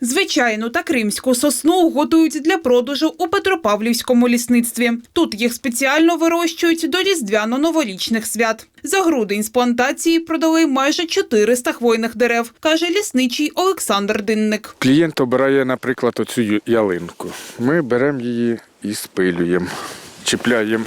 Звичайну та кримську сосну готують для продажу у Петропавлівському лісництві. Тут їх спеціально вирощують до різдвяно-новорічних свят. За грудень з плантації продали майже 400 хвойних дерев, каже лісничий Олександр Динник. Клієнт обирає, наприклад, оцю ялинку. Ми беремо її і спилюємо, чіпляємо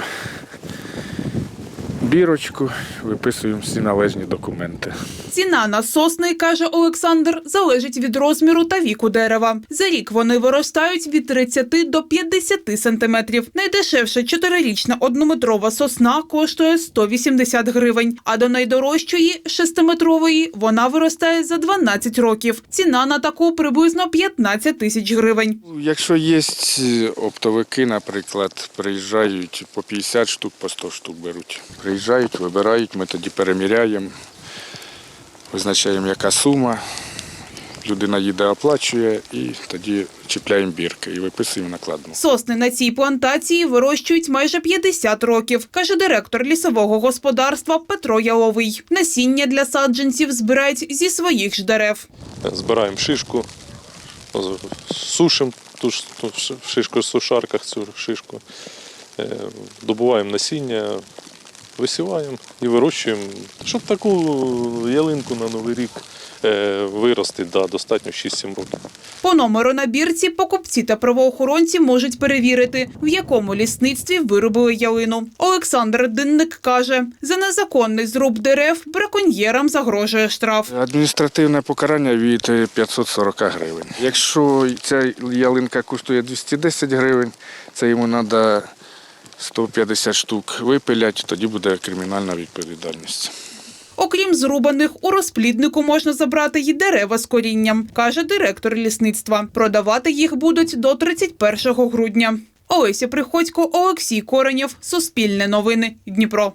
бірочку, виписуємо всі належні документи. Ціна на сосни, каже Олександр, залежить від розміру та віку дерева. За рік вони виростають від 30 до 50 сантиметрів. Найдешевша чотирирічна однометрова сосна коштує 180 гривень, а до найдорожчої шестиметрової вона виростає за 12 років. Ціна на таку приблизно 15 тисяч гривень. Якщо є оптовики, наприклад, приїжджають по 50 штук, по 100 штук беруть. Приїжджають, вибирають, ми тоді переміряємо, визначаємо, яка сума. Людина їде, оплачує і тоді чіпляємо бірки і виписуємо накладну. Сосни на цій плантації вирощують майже 50 років, каже директор лісового господарства Петро Яловий. Насіння для саджанців збирають зі своїх ж дерев. збираємо шишку, сушимо ту шишку в сушарках, цю шишку, е, добуваємо насіння, висіваємо і вирощуємо, щоб таку ялинку на Новий рік е, вирости да, достатньо 6-7 років. По номеру на бірці покупці та правоохоронці можуть перевірити, в якому лісництві виробили ялину. Олександр Динник каже, за незаконний зруб дерев браконьєрам загрожує штраф. Адміністративне покарання від е, 540 гривень. Якщо ця ялинка коштує 210 гривень, це йому треба 150 штук випилять, тоді буде кримінальна відповідальність. Окрім зрубаних, у розпліднику можна забрати й дерева з корінням, каже директор лісництва. Продавати їх будуть до 31 грудня. Олеся Приходько, Олексій Коренєв, Суспільне новини, Дніпро.